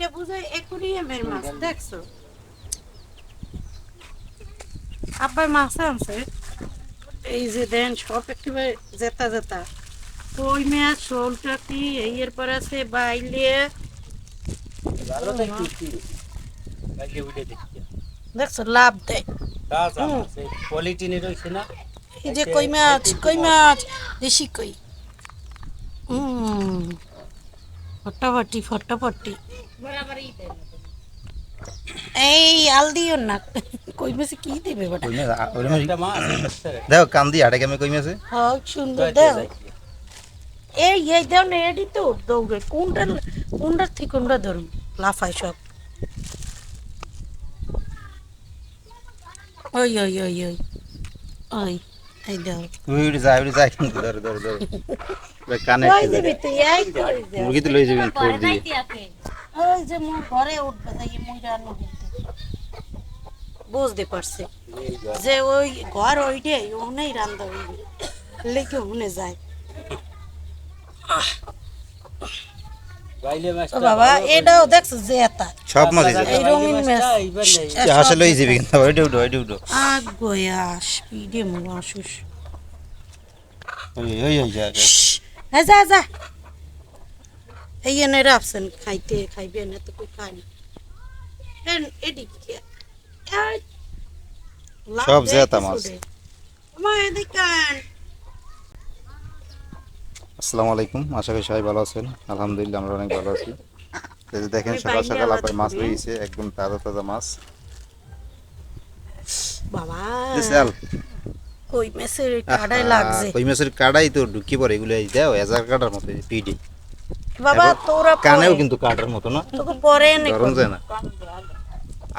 এটা মাছ দেখছ? আব্বাই মাছ আনছে। এই যে দেন সব একেবারে জেতা জেতা। কই মাছ শোল টাকি এই এরপর আছে বাইলে। কি? দেখছি লাভ দেয়। কোয়ালিটি নিয়ে রয়েছে না? এই যে কই মাছ কই মাছ দেশি কই। হুম। ফটাফটি ফটাফটি। এই আল দিও না। কই মাছে কি দিবে আছে দেখো কান্দি আটে কেমন কই মাছে হ্যাঁ সুন্দর দাও। এই এই দাও না এডি তো দৌড়ে। কোনটা কোনটার থেকে কোনটা ধরুন লাফায় সব। ওই ওই ওই ওই। ওই। এই দাও উড়ে উড়ে যায় উড়ে যায় কিন্তু ধরো ধরো ধরো ওরে কানে ওই আটকে দিবি যায়। তুই এই তো ওই দে। মুরগি তো লই যাবেন ঠোঁট দিয়ে ওই যে মোর ঘরে উঠবে তাই মুই রান্না বুঝতে পারছে যে ওই ঘর ওইটাই ওনেই রান্না হইবে লেগে ওনে যায় বাইলে মাছ ও বাবা এটাও দেখছ যে এটা সব এই রঙিন মাছ হাসে লই যাবে কিন্তু ওইটা উঠো ওইটা উঠো আগ গয়াস পিডে মু আসুস। ওই ওই হ্যাঁ যা যা। এই এনে রাখছেন খাইতে খাইবে না তো খাই না এদিকে সব জেতা মাছ। আসসালামু আলাইকুম আশা করি সবাই ভালো আছেন আলহামদুলিল্লাহ আমরা অনেক ভালো আছি যে দেখেন সকাল সকাল আপনার মাছ। রয়েছে একদম তাজা তাজা মাছ। বাবা। কই মেসের কাড়াই লাগছে? কই মাছের কাটাই তো ঢুকি পড়ে এগুলো এই দাও এজার কাটার মতো পিডি বাবা তোরা কানেও কিন্তু কাটার মতো না। তোকে পরে নে ধরন যায় না।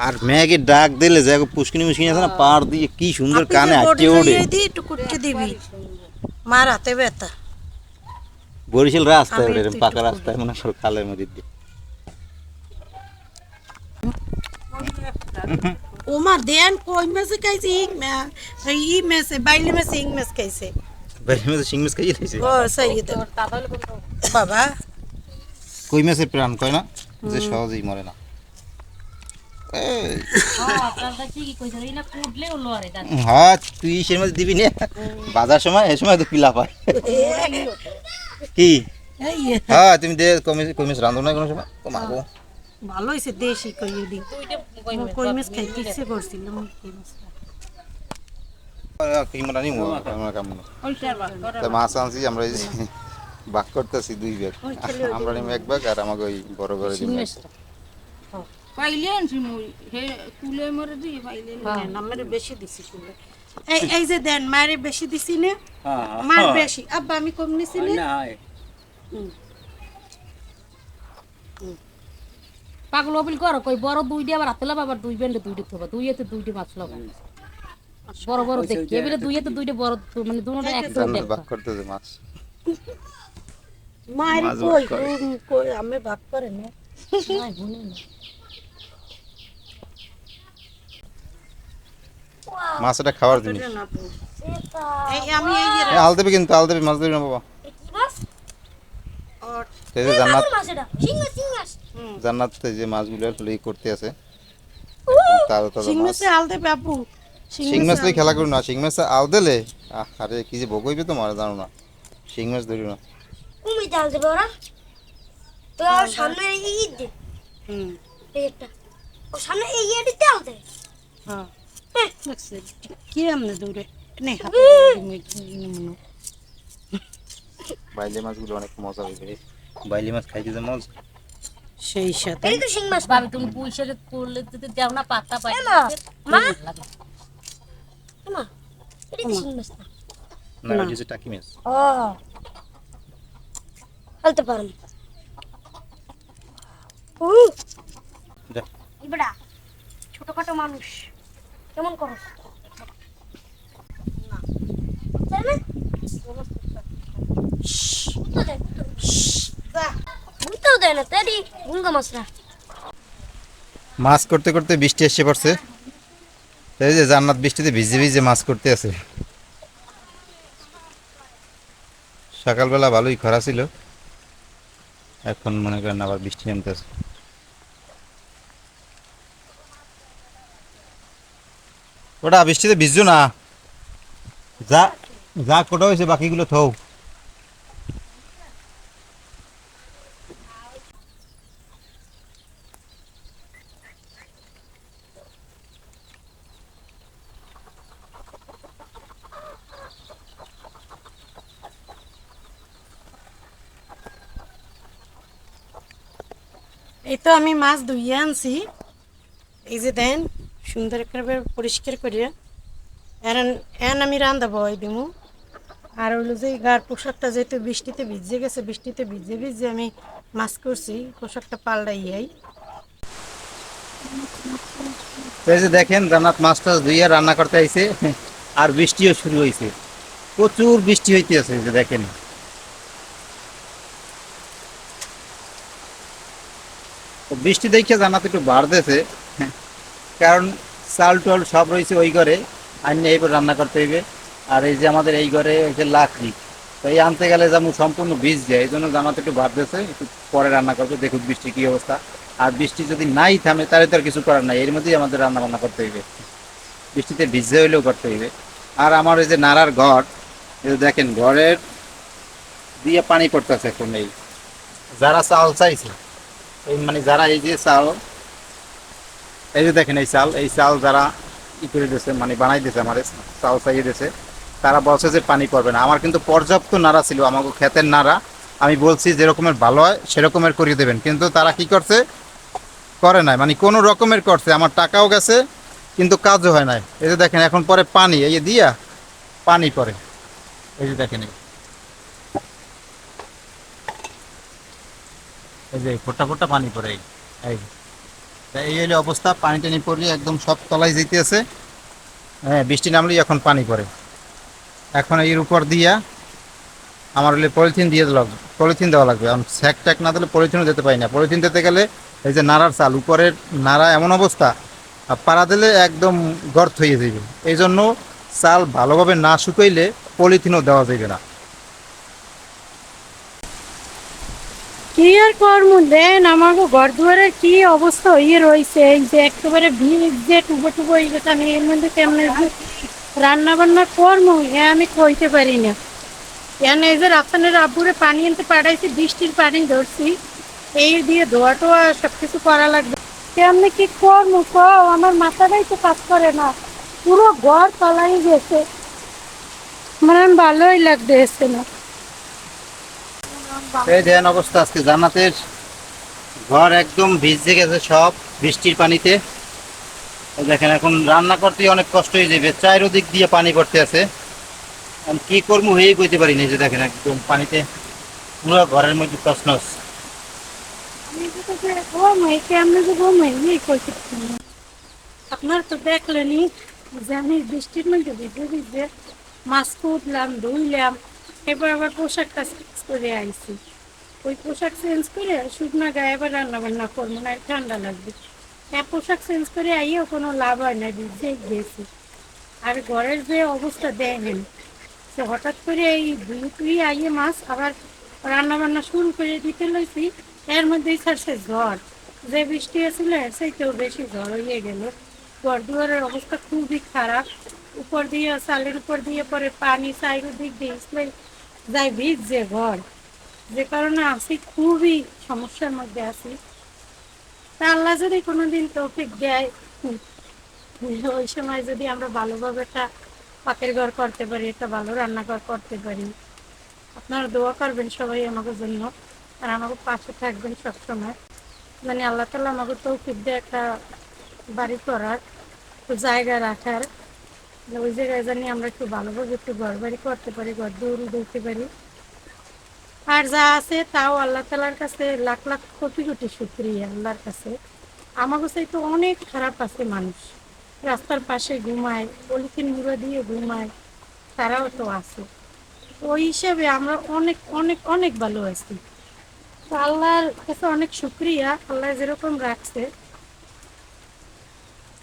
আর মেয়েকে ডাক দিলে যে পুষ্কিনি মুশকিনি আছে না পার দিয়ে কি সুন্দর কানে আটকে ওঠে একটু কুটকে দিবি। মার হাতে ব্যথা। বরিশাল রাস্তায় পাকা রাস্তায় মনে করো খালের মধ্যে দিয়ে। ওমা দেন কই মেসে খাইছে? ইং মে ই মেসে বাইলে মেসে ইং মেস খাইছে। বাইরে মধ্যে শিং মাছ খাইয়ে দিয়েছে? ও সেই তো। বাবা। কই মাছের প্রাণ কয় না? যে সহজেই মরে না। হ্যাঁ তুই ইসের মধ্যে দিবি না। বাজার সময় এই সময় তো পিলা পায়। কি? হ্যাঁ তুমি দে কমিস কমিস রান্ধো না কোনো সময়। মাগো ভালো হইছে দেশি কই দি কই মেস খাইতে ইচ্ছে করছিলাম কই মাছ। কি নি মো আমরা কাম। না তা মাছ আনছি আমরা ভাগ করতেছি দুই ব্যাগ আমরা নিম এক ব্যাগ আর আমাকে ওই বড় করে পাইলে আনছি মুই। হে তুলে মরে দি পাইলে নেন, আমারে বেশি দিছি কুলে। এই এই যে দেন মারে বেশি দিছি না। হ্যাঁ মার বেশি। আব্বা আমি কম নিছি না। হয় পাগল অপিল কর কই বড় দুই দিয়ে আবার হাতে লাভ আবার দুই বেন্ডে দুইটি থবা দুই হাতে দুইটি মাছ লাগাই বড় বড় দেখি এবারে দুই হাতে দুইটা বড় মানে দুটো জান্নাত ভাগ মাছ মারি মাছ কই করে। উম, কই আমি ভাগ করে না নাই শুনি মাছটা খাওয়ার জিনিস এটা না বউ। এই আমি এই যে এ, আল দেবে কিন্তু আল দেবে মাছ দেবে না বাবা জান্নাত। জান্নাত যে মাছগুলো আসলে করতে আছে। তাজা তাজা মাছ। শিং খেলা করো না শিং মাছ আল দিলে আরে কি যে ভোগ হইবে তোমার জানো না। শিং মাছ ধরি না। কুমি জাল দেবে ওরা। তো আর সামনে এই দে। হুম। একটা। ও সামনে এই দে হ্যাঁ। দেখছে কি আমনে দূরে নে হাতে বাইলে মাছগুলো অনেক মজা হইবে বাইলে মাছ খাইতে যে মজা। সেই সাথে। এই তো শিং মাছ। ভাবি তুমি পুইশে করলে যদি দেও না পাতা পাই মা। মা মা এটা তো শিং মাছ না? না ওই যে টাকি মাছ। ও। বলতে পারুন। ও ইবড়া ছোটখাটো মানুষ। কেমন করো? না। তাই না? ভূতও দেয় না তাই গুলগা মাছরা মাছ করতে করতে বৃষ্টি এসে পড়ছে। এই যে জান্নাত বৃষ্টিতে ভিজে ভিজে মাছ করতে আছে। সকালবেলা ভালোই খরা ছিল। এখন মনে করেন আবার বৃষ্টি নামতেছে। ওটা বৃষ্টিতে ভিজছো না? যা যা কটা হয়েছে বাকিগুলো থৌ এই তো আমি মাছ ধুইয়ে আনছি। এই যে দেন, সুন্দর করে পরিষ্কার করিয়া। এখন এন আমি রান্ধা বয় দিমু আর হইল যে গার পোশাকটা যেহেতু বৃষ্টিতে ভিজে গেছে, বৃষ্টিতে ভিজে ভিজে আমি মাছ করছি, পোশাকটা পাল্টাইয়াই এই যে দেখেন, জান্নাত মাছ টাছ ধুইয়া রান্না করতে আইছে, আর বৃষ্টিও শুরু হয়েছে প্রচুর বৃষ্টি হইতে আছে দেখেন। তো বৃষ্টি দেখে জানাতে একটু বাড়তেছে। কারণ চাল টাল সব রয়েছে ওই ঘরে আনিয়ে এইবার রান্না করতে হইবে। আর এই যে আমাদের এই ঘরে হচ্ছে লাকড়ি, তো এই আনতে গেলে যেমন সম্পূর্ণ বীজ যায়, এই জন্য জানাতে একটু বাড়তেছে। একটু পরে রান্না করবে দেখুন বৃষ্টি কী অবস্থা। আর বৃষ্টি যদি নাই থামে, তাহলে তো আর কিছু করার নাই। এর মধ্যেই আমাদের রান্না বান্না করতে হইবে। বৃষ্টিতে ভিজে হইলেও করতে হইবে। আর আমার এই যে নাড়ার ঘর দেখেন, ঘরের দিয়ে পানি পড়তেছে এখন এই। যারা চাল চাইছে এই মানে যারা এই যে চাল, এই যে দেখেন এই চাল এই চাল যারা ই করে দিয়েছে মানে বানাই দিয়েছে আমার চাল চাইয়ে দিয়েছে, তারা বলছে যে পানি পড়বে না। আমার কিন্তু পর্যাপ্ত নাড়া ছিল, আমাকে ক্ষেতের নাড়া। আমি বলছি যেরকমের ভালো হয়, সেরকমের করিয়ে দেবেন। কিন্তু তারা কি করছে? করে নাই। মানে কোনো রকমের করছে। আমার টাকাও গেছে, কিন্তু কাজও হয় নাই। এই যে দেখেন, এখন পরে পানি, এই দিয়া, পানি পরে। এই যে দেখেন এই। যে ফোটা ফোটা পানি পরে এই এই হলো অবস্থা, পানি টানি পড়লে একদম সব তলায় যেতে আছে হ্যাঁ বৃষ্টি নামলেই এখন পানি পড়ে। এখন এর উপর দিয়া আমার হলে পলিথিন দিয়ে লাগবে, পলিথিন দেওয়া লাগবে। কারণ স্যাক ট্যাক না দিলে পলিথিনও দিতে পারি না। পলিথিন দিতে গেলে এই যে নাড়ার চাল, উপরের নাড়া এমন অবস্থা, আর পাড়া দিলে একদম গর্ত হয়ে যাবে এই জন্য চাল ভালোভাবে না শুকাইলে পলিথিনও দেওয়া যাবে না। কি আর কর্ম, দেন আমার ঘর দুয়ারের কি অবস্থা হয়ে রয়েছে এই যে একেবারে ভিড় যে টুবো টুবো হয়ে গেছে, আমি এর মধ্যে কেমন রান্না বান্না কর্ম হ্যাঁ আমি কইতে পারি না। কেন এই যে রাস্তানের আব্বুরে পানি আনতে পাঠাইছি, বৃষ্টির পানি ধরছি, এই দিয়ে ধোয়া টোয়া সব কিছু করা লাগবে। কেমনি কি কর্ম কও, আমার মাথাটাই তো কাজ করে না, পুরো ঘর তলাই গেছে। আমার এখন ভালোই লাগতে এসছে না। এই দেখেন অবস্থা আজকে জান্নাতের। ঘর একদম ভিজে গেছে সব, বৃষ্টির পানিতে। দেখেন, এখন রান্না করতে অনেক কষ্ট হয়ে যাবে। চারিদিক দিয়ে পানি পড়তে আছে। আমি কি করব হয়েই কইতে পারি না এই যে দেখেন, একদম পানিতে পুরো ঘরের মধ্যে তসনস আপনার তো দেখলেনই যে আমি বৃষ্টির মধ্যে ভিজে ভিজে মাছ কুটলাম, ধুইলাম। এবার আবার পোশাকটা চেঞ্জ করে আইছি। ওই পোশাক চেঞ্জ করে শুকনো গায়ে আবার রান্না বান্না করব, না ঠান্ডা লাগবে। হ্যাঁ পোশাক চেঞ্জ করে আইয়েও কোনো লাভ হয় না, ভিজে গেছি। আর ঘরের যে অবস্থা দেখেন, সে হঠাৎ করে এই টুই আইয়ে মাছ আবার রান্না বান্না শুরু করে দিতে লইছি। এর মধ্যেই ছাড়ছে ঝড়। যে বৃষ্টি এর চাইতেও বেশি ঝড় হয়ে গেল। ঘর দুয়ারের অবস্থা খুবই খারাপ। উপর দিয়ে, চালের উপর দিয়ে পরে পানি চাইর দিক দিয়ে যাই ভিজ যে ঘর যে কারণে আছি খুবই সমস্যার মধ্যে আছি। তা আল্লাহ যদি কোনোদিন তৌফিক দেয়, ওই সময় যদি আমরা ভালোভাবে একটা পাকের ঘর করতে পারি, একটা ভালো রান্নাঘর করতে পারি, আপনারা দোয়া করবেন সবাই আমাকে জন্য, আর আমাকে পাশে থাকবেন সবসময়। মানে আল্লাহ তালা আমাকে তৌফিক দিয়ে একটা বাড়ি করার, জায়গা রাখার। ওই জায়গায় জানি আমরা একটু ভালোভাবে একটু ঘর বাড়ি করতে পারি, ঘর পারি। আর যা আছে তাও আল্লাহ তালার কাছে লাখ লাখ কোটি কোটি শুক্রিয়া আল্লাহর কাছে। আমার কাছে তো অনেক খারাপ আছে মানুষ। রাস্তার পাশে ঘুমায়, পলিথিন গুঁড়ো দিয়ে ঘুমায়, তারাও তো আছে। ওই হিসাবে আমরা অনেক অনেক অনেক ভালো আছি। তো আল্লাহর কাছে অনেক শুক্রিয়া, আল্লাহ যেরকম রাখছে।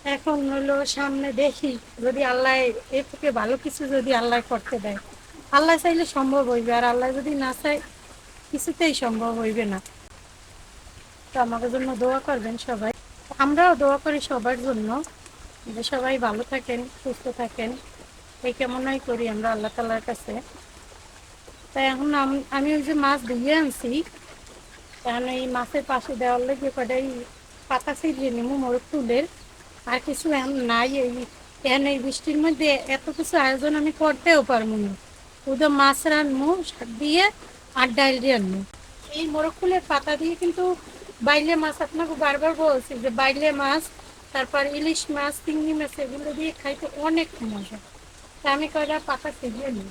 এখন হলো সামনে দেখি যদি আল্লাহ এর থেকে ভালো কিছু যদি আল্লাহ করতে দেয়। আল্লাহ চাইলে সম্ভব হইবে, আর আল্লাহ যদি না চায়, কিছুতেই সম্ভব হইবে না। তো আমাদের জন্য দোয়া করবেন সবাই। আমরাও দোয়া করি সবার জন্য যে সবাই ভালো থাকেন, সুস্থ থাকেন। এই কেমনই করি আমরা আল্লাহ তালার কাছে। তাই এখন আমি ওই যে মাছ দিয়ে আনছি কারণ এই মাছের পাশে দেওয়ার লেগে কটাই পাতা ছিঁড়িয়ে নিমু মোরগ তুলের। আর কিছু নাই এই এখন এই বৃষ্টির মধ্যে, এত কিছু আয়োজন আমি করতেও পারব না। শুধু মাছ রান্নু শাক দিয়ে আর ডাল দিয়ে আনব এই মোরগ ফুলের পাতা দিয়ে কিন্তু বাইলে মাছ আপনাকে বারবার বলছি যে বাইলে মাছ, তারপর ইলিশ মাছ, চিংড়ি মাছ, এগুলো দিয়ে খাইতে অনেক মজা। তা আমি কয়টা পাতা ছিঁড়িয়ে নিই।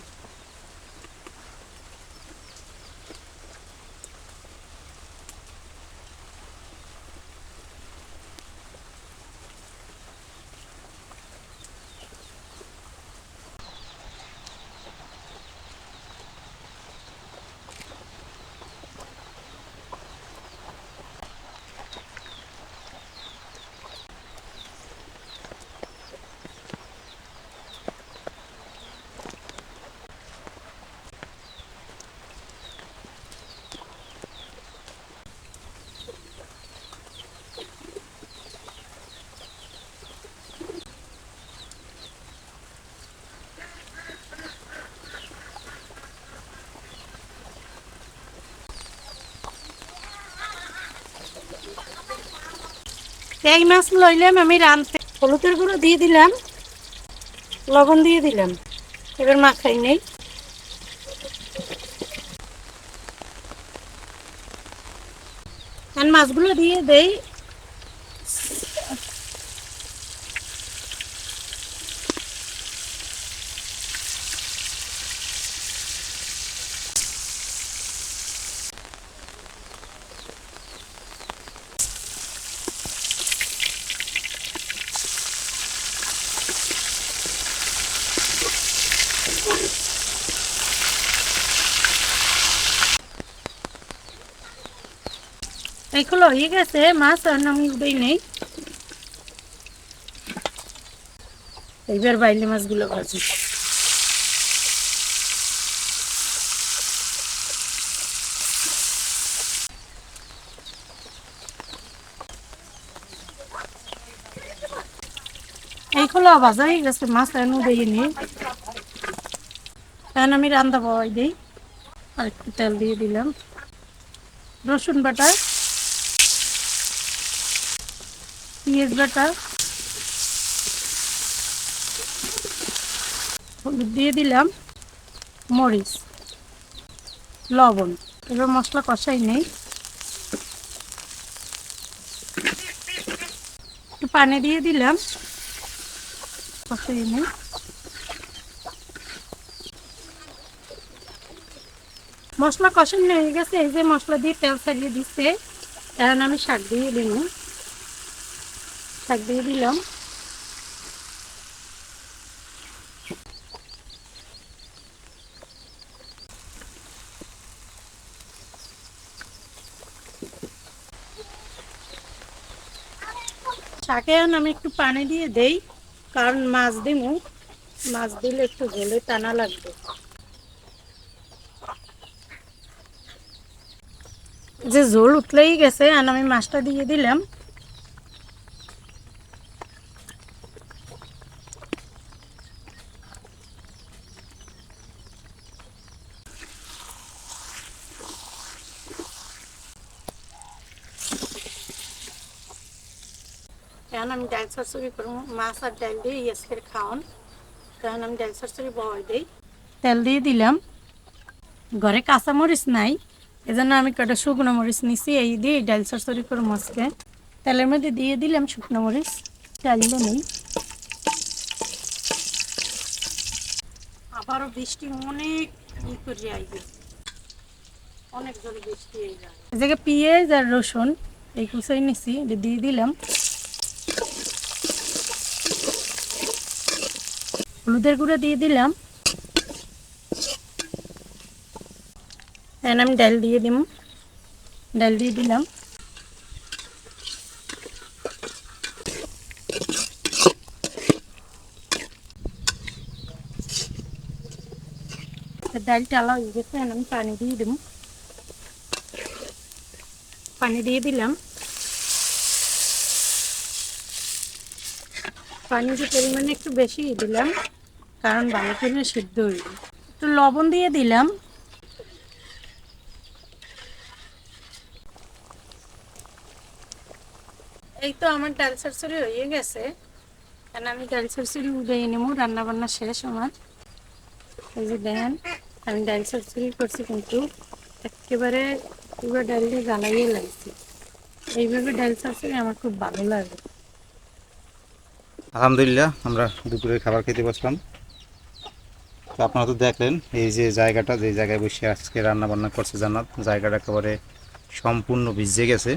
এই মাছ লইলাম, আমি রানতে হলুদের গুঁড়ো দিয়ে দিলাম, লবণ দিয়ে দিলাম, এবার মাখাই নেই। মাছগুলো দিয়ে দেই। এইগুলো হয়ে গেছে, মাছ আর আমি উঠেই নেই। এইবার বাইলে মাছগুলো ভাজি। এইগুলো ভাজা হয়ে গেছে, মাছ আর উঠেই নেই। এখন আমি রান্না বয় দিই আর একটু তেল দিয়ে দিলাম। রসুন বাটা পেঁয়াজ বাটা হলুদ দিয়ে দিলাম, মরিচ, লবণ। এবার মশলা কষাই নেই। একটু পানি দিয়ে দিলাম কষাই নেই। মশলা কষানো হয়ে গেছে, এই যে মশলা দিয়ে তেল ছাড়িয়ে দিচ্ছে, এখন আমি শাক দিয়ে দিল শাক দিয়ে দিলাম। শাকে আমি একটু পানি দিয়ে দেই, কারণ মাছ দিব। মাছ দিলে একটু ঝোলে টানা লাগবে। যে ঝোল উঠলেই গেছে আর আমি মাছটা দিয়ে দিলাম। এখন আমি ডাল চচ্চড়ি করব। মাছ আর ডাল দিয়ে আজকের খাওয়ান। তখন আমি ডাল চচ্চড়ি বয় দিই। তেল দিয়ে দিলাম। ঘরে কাঁচামরিচ নাই। এজন্য আমি কটা শুকনো মরিচ নিছি, এই দিয়ে ডাল চচ্চড়ি করে মাছকে তেলের মধ্যে দিয়ে দিলাম শুকনো মরিচ। চালিয়ে নেই। আবারও বৃষ্টি অনেক ই করে আইবে অনেক জোরে বৃষ্টি এই জায়গায় পেঁয়াজ আর রসুন, এই কুচাই নিছি দিয়ে দিলাম। হলুদের গুঁড়ো দিয়ে দিলাম। এখন আমি ডাল দিয়ে দিব ডাল দিয়ে দিলাম। ডালটা আলা হয়ে গেছে, এখন আমি পানি দিয়ে দিব পানি দিয়ে দিলাম। পানি যে পরিমাণে একটু বেশি দিলাম। কারণ ভালো করে সিদ্ধ হইল একটু লবণ দিয়ে দিলাম। এই তো আমার ডাল চচ্চড়ি হয়ে গেছে। কারণ আমি ডাল চচ্চড়ি উঠে নেব রান্না বান্না শেষ আমার। এই যে দেখেন, আমি ডাল চচ্চড়ি করছি কিন্তু একেবারে পুরো ডাল দিয়ে জ্বালাইয়ে লাগছে। এইভাবে ডাল চচ্চড়ি আমার খুব ভালো লাগে। আলহামদুলিল্লাহ, আমরা দুপুরে খাবার খেতে বসলাম। তো আপনারা তো দেখলেন এই যে জায়গাটা যে জায়গায় বসে আজকে রান্না বান্না করছে জান্নাত জায়গাটা একেবারে সম্পূর্ণ ভিজে গেছে।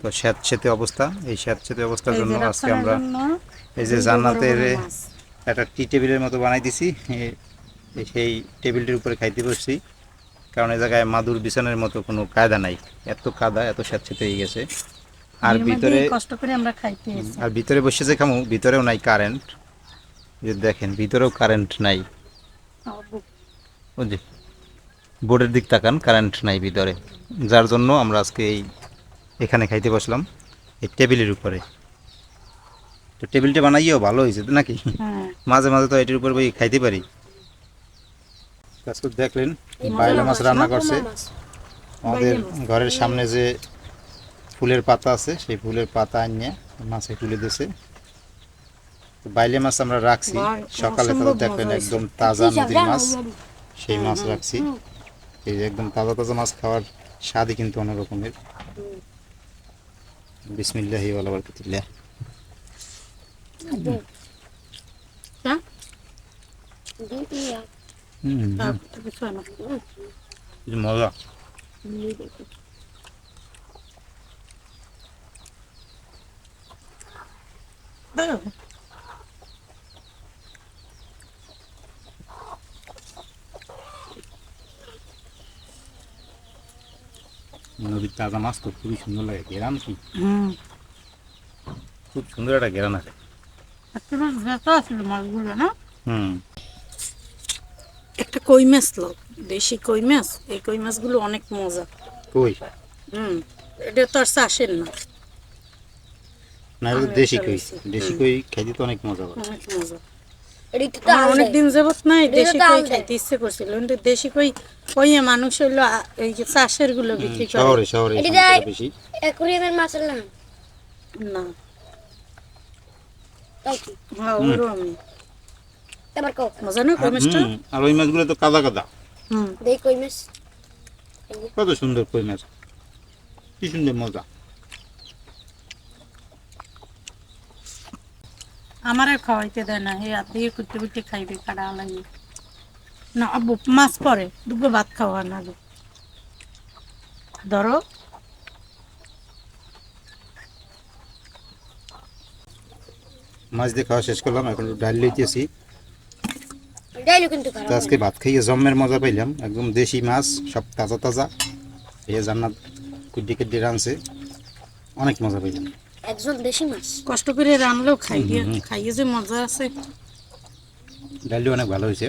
তো স্যাঁতসেতে অবস্থা এই স্যাঁতসেতে অবস্থার জন্য আজকে আমরা এই যে জান্নাতের একটা টি টেবিলের মতো বানাই দিছি সেই টেবিলটির উপরে খাইতে বসছি। কারণ এই জায়গায় মাদুর বিছানের মতো কোনো কায়দা নাই এত কাদা এত স্যাঁতসেতে হয়ে গেছে। আর ভিতরে কষ্ট করে আমরা খাইতে আর ভিতরে বসে যে খামু ভিতরেও নাই কারেন্ট যে দেখেন ভিতরেও কারেন্ট নাই। বুঝলি বোর্ডের দিক তাকান কারেন্ট নাই ভিতরে। যার জন্য আমরা আজকে এই এখানে খাইতে বসলাম এই টেবিলের উপরে। তো টেবিলটা বানাইও ভালো হয়েছে তো নাকি? হ্যাঁ। মাঝে মাঝে তো এটির উপর বই খাইতে পারি। আজকে দেখলেন বাইলা মাছ রান্না করছে। আমাদের ঘরের সামনে যে ফুলের পাতা আছে সেই ফুলের পাতা আনিয়ে মাছে তুলে দিয়েছে বাইলে মাছ আমরা রাখছি। সকালে তো মজা একদম তাজা নদীর মাছ সেই মাছ রাখছি। এই যে একদম তাজা তাজা মাছ খাওয়ার স্বাদই কিন্তু অন্য রকমের বিসমিল্লাহি ওয়ালা বারাকাতুল্লাহ। হ্যাঁ? মজা। নদীর তাজা মাছ তো খুবই সুন্দর লাগে গেরান কি খুব সুন্দর একটা গেরান আছে। ছিল মাছগুলো না? হুম। একটা কই মাছ লোক দেশি কই মাছ এই কই মাছগুলো অনেক মজা। কই? হুম এটা তো আর চাষের না। দেশি কই দেশি কই খাইতে তো অনেক মজা অনেক মজা। অনেক দিন যাবত না দেশি কই। খাইতে ইচ্ছে করছিল কিন্তু দেশি কই কইয়ে মানুষ হইল এই চাষেরগুলো বিক্রি করে। শহরে শহরে। বেশি। masuk lang. না। হ্যাঁ ওরকমই. মজা না কই মাছটা? আর ওই মাছগুলো তো কাদা কাদা। হুম। Dahil ko mas. কত সুন্দর কই মাছ। কি সুন্দর মজা। আমারে খাওয়াইতে দেয় না হে আর দিয়ে কুটে কুটে খাইবে কাটা লাগে না আব্বু মাছ পরে। দুপুর ভাত খাওয়া না ধরো। মাছ দিয়ে খাওয়া শেষ করলাম এখন ডাল লইতেছি। আজকে ভাত খাইয়ে জম্মের মজা পাইলাম একদম দেশি মাছ সব তাজা তাজা এই জান্নাত কুড্ডি কুড্ডি রানছে অনেক মজা পাইলাম। Exxon deshi mas. কষ্ট করে রানলেও খাইয়ে খাইয়ে যে মজা আছে। ডালটি অনেক ভালো হয়েছে।